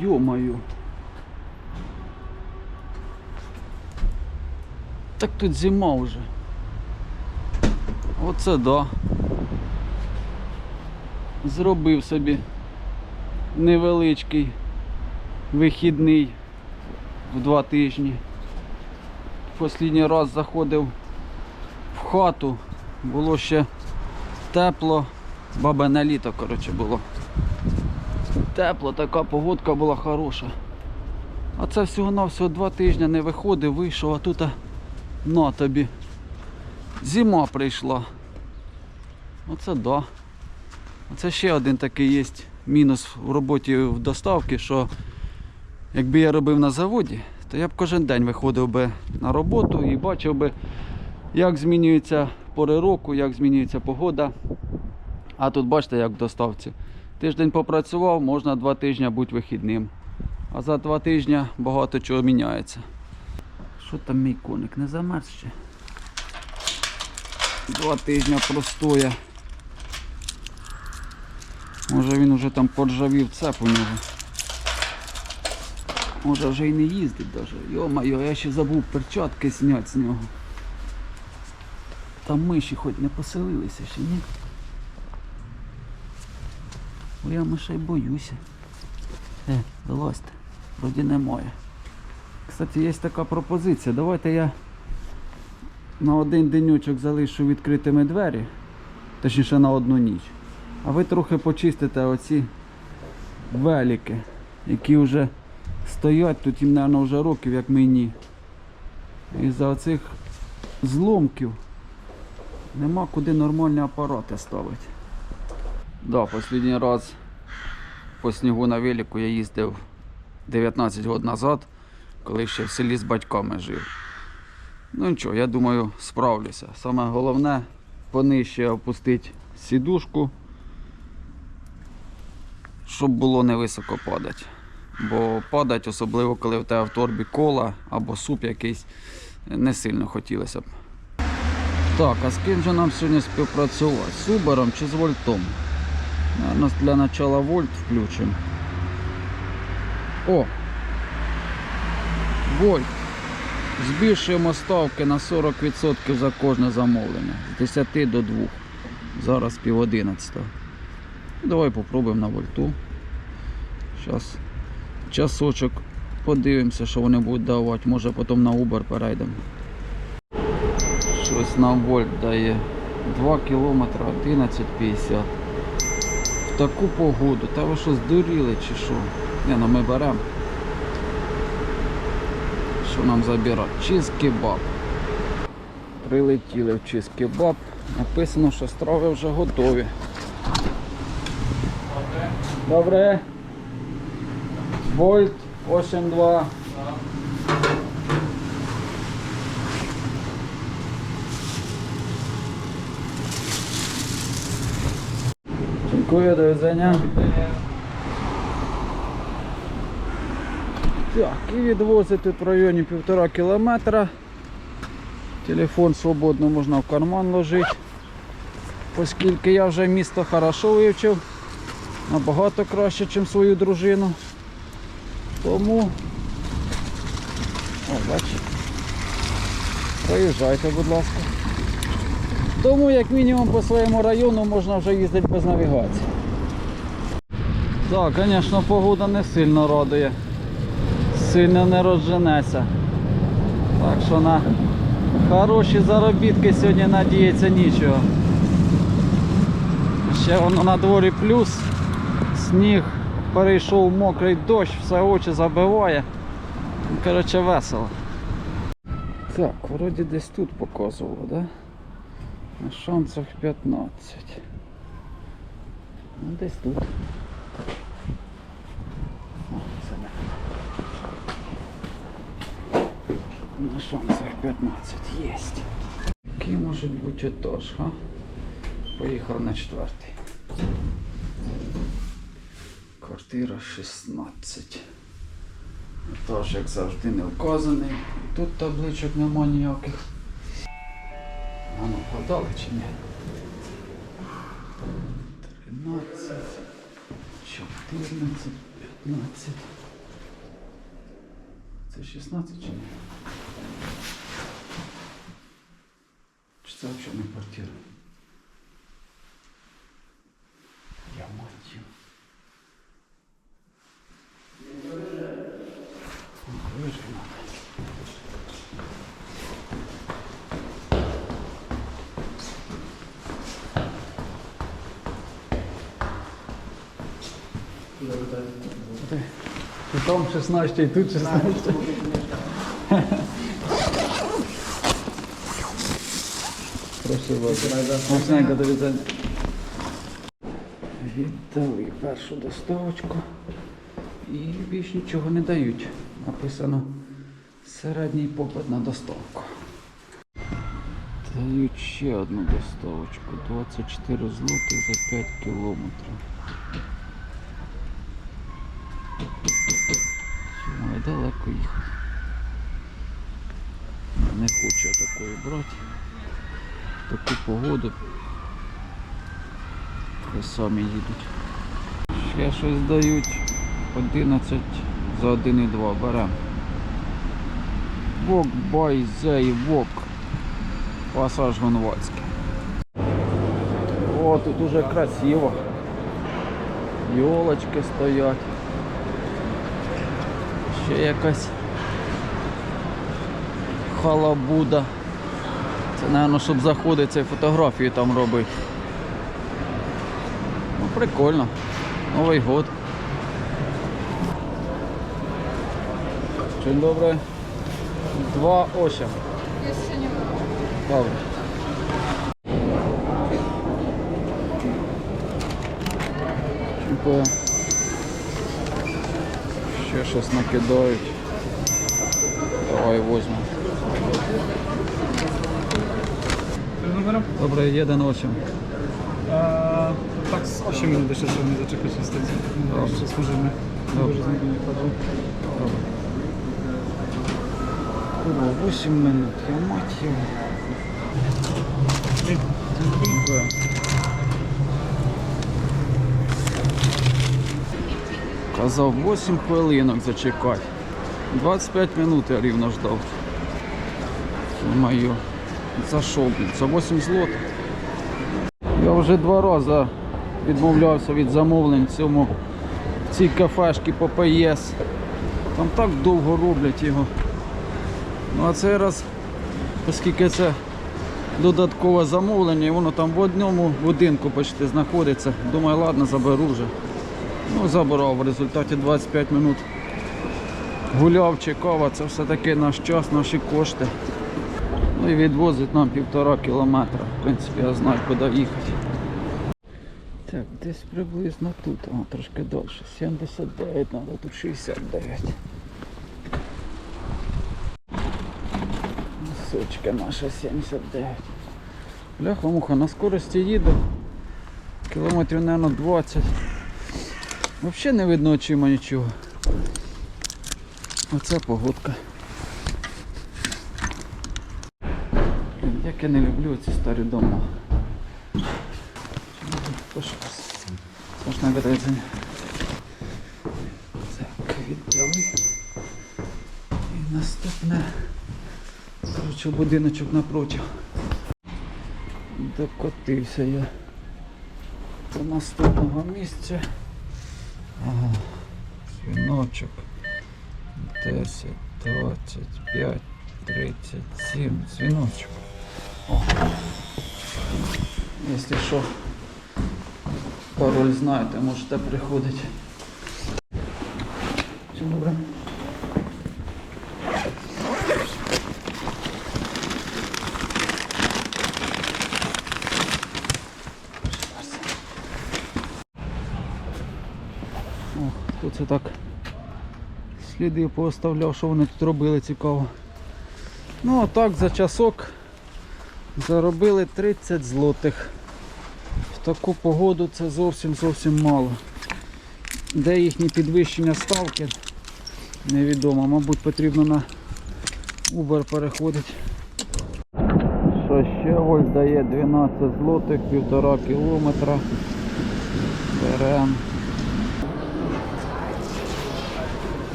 Йо-моє. Так тут зима вже. Оце да. Зробив собі невеличкий вихідний в два тижні. Послідній раз заходив в хату, було ще тепло, бабине літо, коротше, було. Тепло, така погодка була хороша. А це всього-навсього два тижні не виходив, вийшов, а тут на тобі. Зима прийшла. Оце да. Оце ще один такий є мінус в роботі в доставці, що якби я робив на заводі, то я б кожен день виходив би на роботу і бачив би, як змінюються пори року, як змінюється погода. А тут бачите, як в доставці. Тиждень попрацював, можна два тижні бути вихідним. А за два тижні багато чого міняється. Що там мій коник? Не замерз ще? Два тижні простоя. Може він вже там поржавів цеп у нього. Може вже і не їздить даже. Йо-моє, я ще забув перчатки зняти з нього. Там миші хоч не поселилися ще, ні? Бо я мишей боюся. Е, вилазьте. Вроді немає. Кстати, є така пропозиція. Давайте я на один денючок залишу відкритими двері, точніше на одну ніч. А ви трохи почистите оці велики, які вже стоять тут їм, мабуть, вже років, як мені. І за оцих зломків нема куди нормальні апарати ставити. Да, останній раз по снігу на велику я їздив 19 років назад, коли ще в селі з батьками жив. Ну нічого, я думаю, справлюся. Саме головне понижче опустити сідушку, щоб було не високо падати. Бо падати, особливо коли в тебе в торбі кола або суп якийсь, не сильно хотілося б. Так, а з ким же нам сьогодні співпрацювати? З Убером чи з Вольтом? Наверно, для начала Вольт включимо. О! Вольт. Збільшуємо ставки на 40% за кожне замовлення. З 10 до 2. Зараз пів 11. Давай попробуємо на вольту. Зараз часочок подивимося, що вони будуть давати. Може потім на Uber перейдемо. Щось нам вольт дає 2 км 11,50. Таку погоду. Та ви що здуріли чи що? Ні, ну ми беремо. Що нам забирати? Чиз кебаб. Прилетіли в чиз кебаб. Написано, що страви вже готові. Добре. Вольт 8.2. Dziękuję, do widzenia. Так, і відвозить тут в районі півтора кілометра. Телефон свободно можна в карман ложити. Оскільки я вже місто хорошо вивчив, набагато краще, ніж свою дружину. Тому о, бачите. Проїжджайте, будь ласка. Тому як мінімум по своєму району можна вже їздити без навігації. Так, звісно, погода не сильно радує. Сильно не розженеться. Так що на хороші заробітки сьогодні надіється нічого. Ще воно на дворі плюс. Сніг перейшов мокрий дощ, все очі забиває. Коротше весело. Так, вроді десь тут показувало, да? На шансах 15. Ну десь тут. Це не. На шансах 15 есть. Який може бути етаж, га? Поїхав на четвертий. Квартира 16. Етаж, як завжди, не вказаний. Тут табличок нема ніяких. А ну, вгадали чи ні? 13, 14, 15. Це 16 чи ні? Чи це взагалі не квартира? Я мать. її. Вижена. І там 16, і тут 16. Прошу вас. Смачненько до. Віддали першу доставочку. І більш нічого не дають. Написано середній попит на доставку. Дають ще одну доставочку. 24 злотих за 5 кілометрів. Далеко їхати? Не хочу я такої брати. Таку погоду. Хай самі їдуть. Ще щось дають. 11 за 1,2 беремо. Вок, бай, зей, вок. Пасаж Гонвацький. О, тут уже красиво. Йолочки стоять. Ще якась халабуда. Це, мабуть, щоб заходити фотографії там робити. Ну, прикольно. Новий год. Osiem. Jeszcze nie ma. Добре. Дякую. Ще щось накидають. Давай. Numerem? Добре, 1,8. Eee, tak z 8 minut jeszcze trzeba mnie zaczekać niestety. Dobrze. Jeszcze służymy. Dobrze. Dobrze. z niego nie wchodzą. О, 8 минут, я мать його. Казав 8 хвилинок зачекати. 25 минут я рівно ждав. Моє. Зайшов, блін, це 8 злотих. Я вже два рази відмовлявся від замовлень цьому в цій кафешці по ПС. Там так довго роблять його. Ну а цей раз, оскільки це додаткове замовлення, воно там в одному будинку почти знаходиться. Думаю, ладно, заберу вже. Ну, забрав в результаті 25 минут. Гуляв, чекав, це все-таки наш час, наші кошти. Ну і відвозить нам півтора кілометра. В принципі, я знаю, куди їхати. Так, десь приблизно тут, а трошки далі. 79, треба тут 69. Сучка наша 79. Бляха муха, на скорості їду. Кілометрів, мабуть, 20. Взагалі не видно очима нічого. Оце погодка. Як я не люблю ці старі дома. Страшна видається. Так, віддали. І наступне. Коротше, будиночок напротив. Докотився я до наступного місця. Ага. Свіночок. 10, 25, 37. Свіночок. О. Якщо що, пароль знаєте, можете приходити. Все добре. О, хто це так сліди пооставляв, що вони тут робили цікаво. Ну а так за часок заробили 30 злотих. В таку погоду це зовсім зовсім мало. Де їхні підвищення ставки? Невідомо. Мабуть потрібно на Uber переходити. Що ще ось дає 12 злотих, півтора кілометра. Беремо.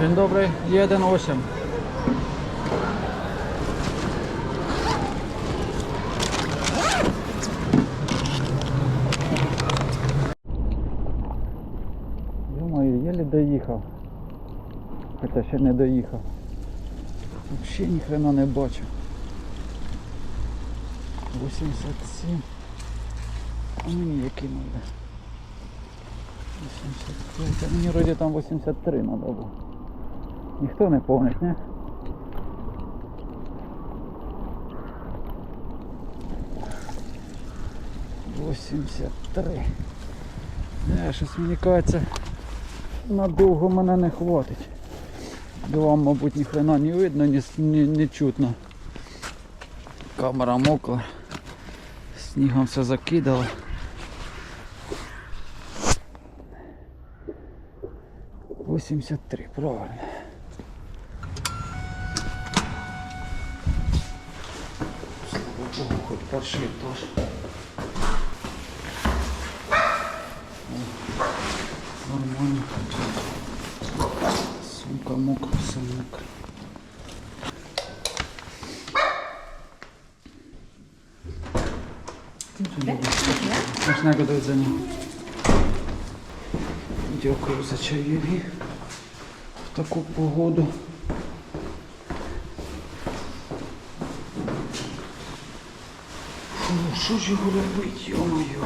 Dzień dobry, 1.8. Думаю, еле доїхав. Хоча ще не доїхав. Взагалі ніхрена не бачу. 87. А мені який надо? 85. А мені вроді там 83 треба було. Ніхто не помнить, не? Восемьдесят три. Не, щось мені кажеться, надовго мене не хватить. Бо Вам, мабуть, ніхрена не видно, ні, ні, не чутно. Камера мокла. Снігом все закидало. Восемьдесят три, правильно. Слава Богу, хоч перший теж. Нормально. Сумка мокра, все мокре. Смачного до widzenia. Дякую за чаєві в таку погоду. Що ж його робити, йо-моє.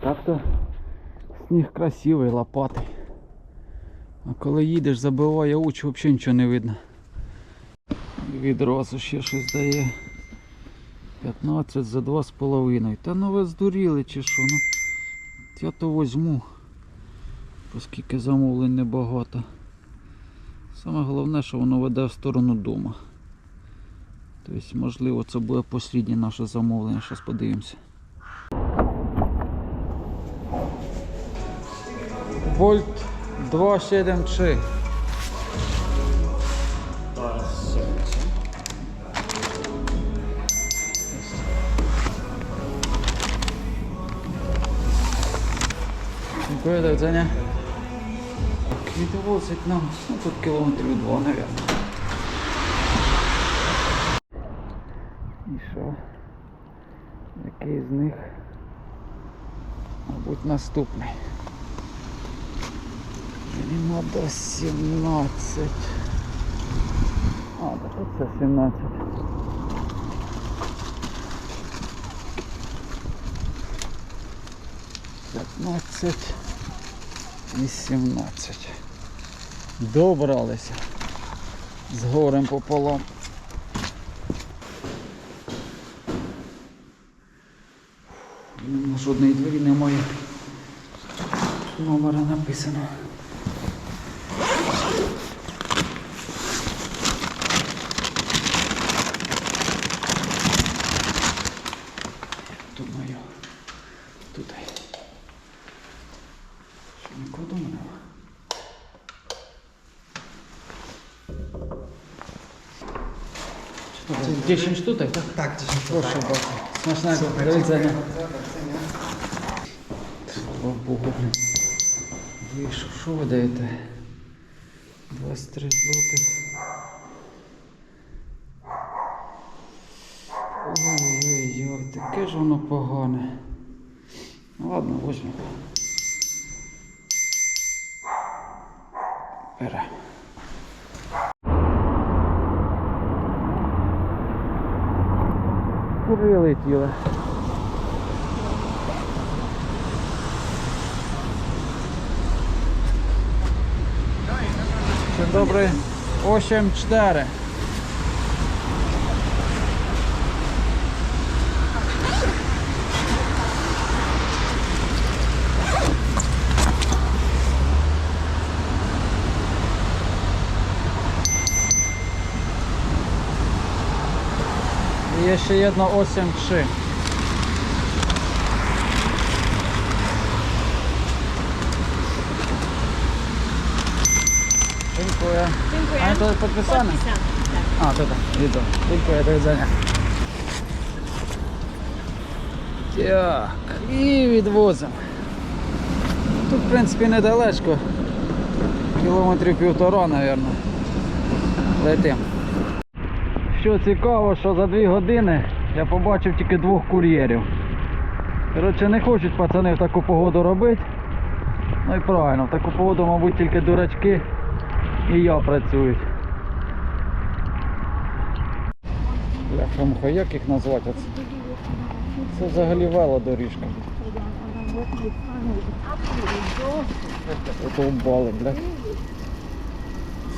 Так-то сніг красивий, лопатий. А коли їдеш, забиває очі, взагалі нічого не видно. Відразу ще щось дає. 15 за 2,5. Та ну ви здуріли чи що? Ну, я то возьму. Оскільки замовлень небагато. Саме головне, що воно веде в сторону дома. Тобто, можливо, це буде посліднє наше замовлення. Зараз подивимося. Вольт 273. Dziękuję, do widzenia. Так, відвозить нам, ну тут кілометрів два, мабуть. Що? Який з них? Мабуть, наступний. Мені треба 17. А, так оце 17. П'ятнадцять. 18. Добралися. З горем пополам. На жодної двері немає. Номера написано. Думаю, тут. Що нікого нема. Це 10 штук, так? Tak, 10 Прошу bardzo. Смачного. До блін. Ви що, ви даєте? 23 злотих. Ой-ой-ой, таке ж воно погане. Ну ладно, возьмемо. Беремо. Кури летіли. Dzień dobry. 8-4. I jeszcze jedno 8-3. Dziękuję. Dziękuję. A to podpisane? Podpisane, tak. A, to tak, widzę. Dziękuję, do widzenia. Так, і відвозимо. Тут, в принципі, недалечко. Кілометрів півтора, мабуть. Летим. Що цікаво, що за дві години я побачив тільки двох кур'єрів. Коротше, не хочуть пацани в таку погоду робити. Ну і правильно, в таку погоду, мабуть, тільки дурачки і я працюють. Бляха, як їх назвати? Це, це взагалі велодоріжка. Задовбали, блядь.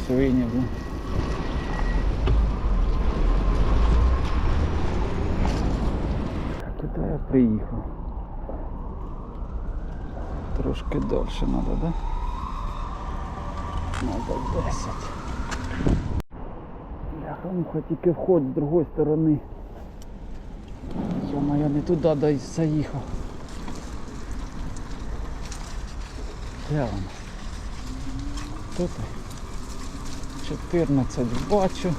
Свині, блядь. Куди я приїхав? Трошки далі треба, да? Надо 10. Бляха, муха, тільки вход з другої сторони. Йома, я не туди заїхав. Де воно? Тут 14 бачу.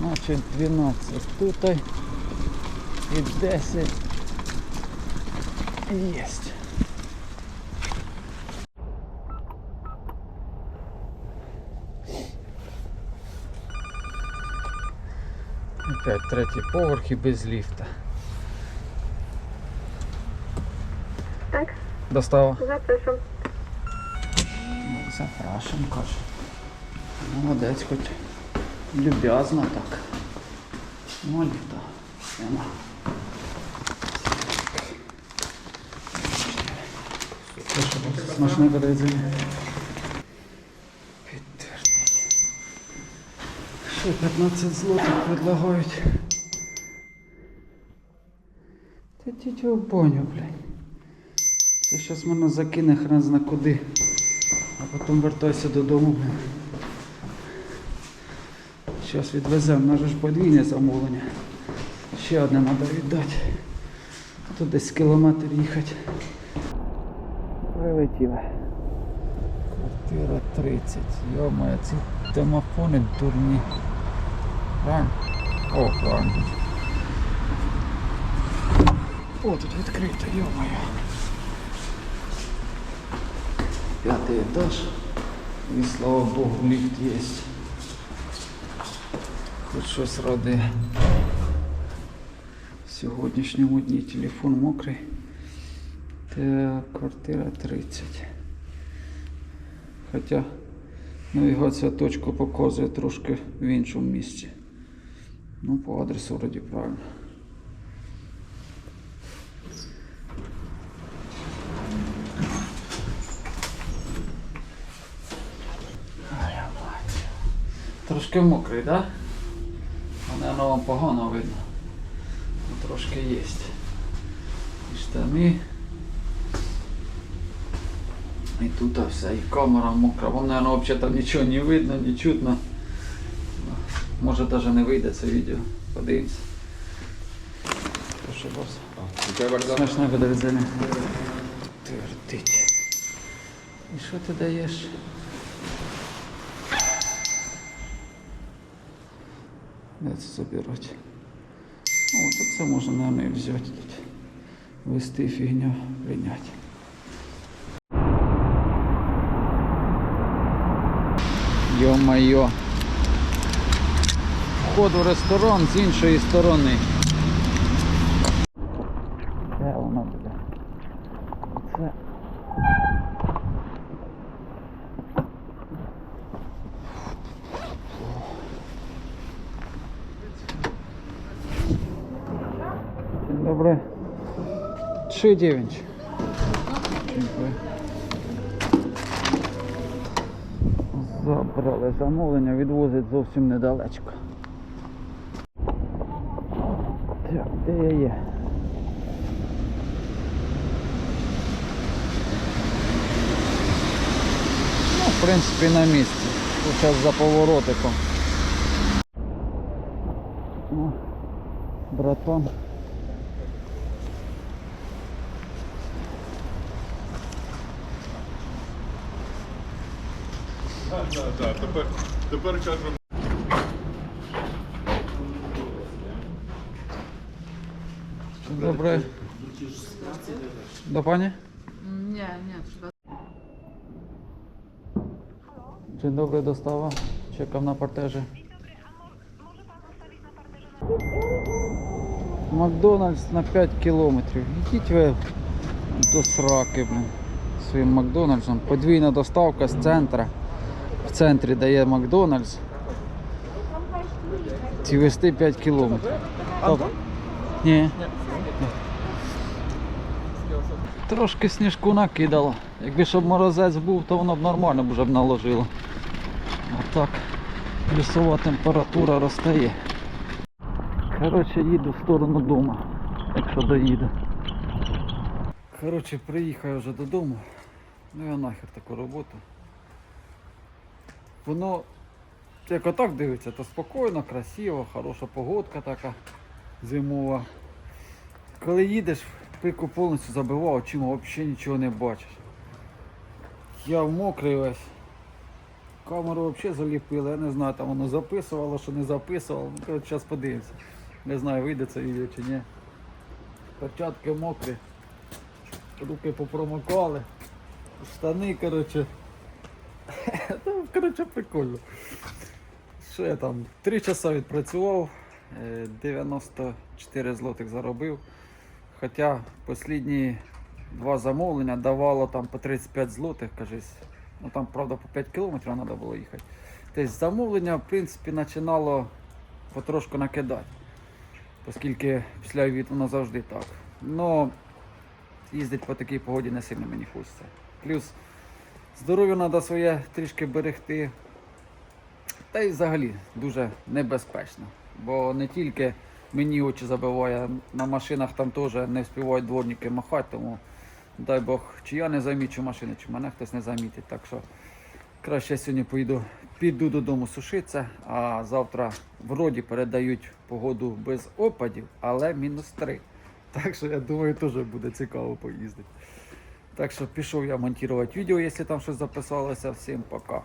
Значить 12 тут. І 10 Єсть. Опять третій поверх і без ліфта. Так, Достава. запрошую. Ну, запрашим, каже. Молодець хоч люб'язно так. Ну, ліфта. Нема. Смачне подивіться. Ще 15 злотих предлагають. Та тітю в баню, блядь. Це зараз мене закине хрен зна куди. А потім вертайся додому. Зараз відвеземо, нас ж подвійне замовлення. Ще одне треба віддати. Тут десь кілометр їхати. Прилетіли. Квартира 30. Йомає, ці домофони дурні. Правильно? О, правильно. О, тут відкрито, йомає. Пятый этаж. І слава Богу, ліфт є. Хоч щось ради. Сьогоднішньому дні телефон мокрий. Так, квартира 30. Хоча навігація точку показує трошки в іншому місці. Ну, по адресу вроді правильно. Трошки мокрий? Да? Мене вам погано видно. Ну, трошки є. І штани. І тут все, і камера мокра. Вам, мабуть, взагалі там нічого не видно, не чутно. Може навіть не вийде це відео. Подивимося. Прошу вас. Смачне буде відзення. Твердить. І що ти даєш? Де це забирати? О, то це можна, мабуть, і взяти тут. Вести фігню, прийняти. Йо-майо. У ресторан з іншої сторони. Де воно буде? Це. Dobry. 3,9. Забрали замовлення, відвозить зовсім недалечко. Так, де я є? Ну, в принципі, на місці. Тут зараз за поворотиком. Ну, братан. Так, так, тепер, тепер кажу. Добре. До пані? Ні, ні. Dzień dobry, dostawa. Czekam na parterze. Макдональдс на 5 кілометрів. Ідіть ви до сраки, блин. Своїм Макдональдсом. Подвійна доставка з центра. В центрі дає Макдональдс. Ці вести 5 кілометрів. Тобто- Ні. Трошки сніжку накидало. Якби щоб морозець був, то воно б нормально вже б наложило. А так плюсова температура розтає. Коротше, їду в сторону дому, якщо доїду. Коротше, приїхав вже додому. Ну я нахер таку роботу. Воно як отак дивиться, то спокійно, красиво, хороша погодка така зимова. Коли їдеш, пику повністю забивав, очима взагалі нічого не бачиш. Я мокрий весь. Камеру взагалі заліпили, я не знаю, там воно записувало, що не записувало. Ну, коротше, зараз подивимося. Не знаю, вийде це відео чи ні. Перчатки мокрі, руки попромокали, штани, коротше. Коротше, прикольно. Що я там? Три часа відпрацював, е, 94 злотих заробив. Хоча останні два замовлення давало там по 35 злотих, кажись. Ну там, правда, по 5 кілометрів треба було їхати. Тобто замовлення, в принципі, починало потрошку накидати. Оскільки після обід воно завжди так. Но їздити по такій погоді не сильно мені хочеться. Плюс здоров'я треба своє трішки берегти. Та й взагалі дуже небезпечно. Бо не тільки мені очі забиває, на машинах там теж не встигають дворники махати, тому дай Бог, чи я не замічу машини, чи мене хтось не замітить. Так що краще я сьогодні поїду, піду додому сушитися, а завтра вроді передають погоду без опадів, але мінус 3. Так що я думаю, теж буде цікаво поїздити. Так що пішов я монтувати відео, якщо там щось записалося. Всім пока.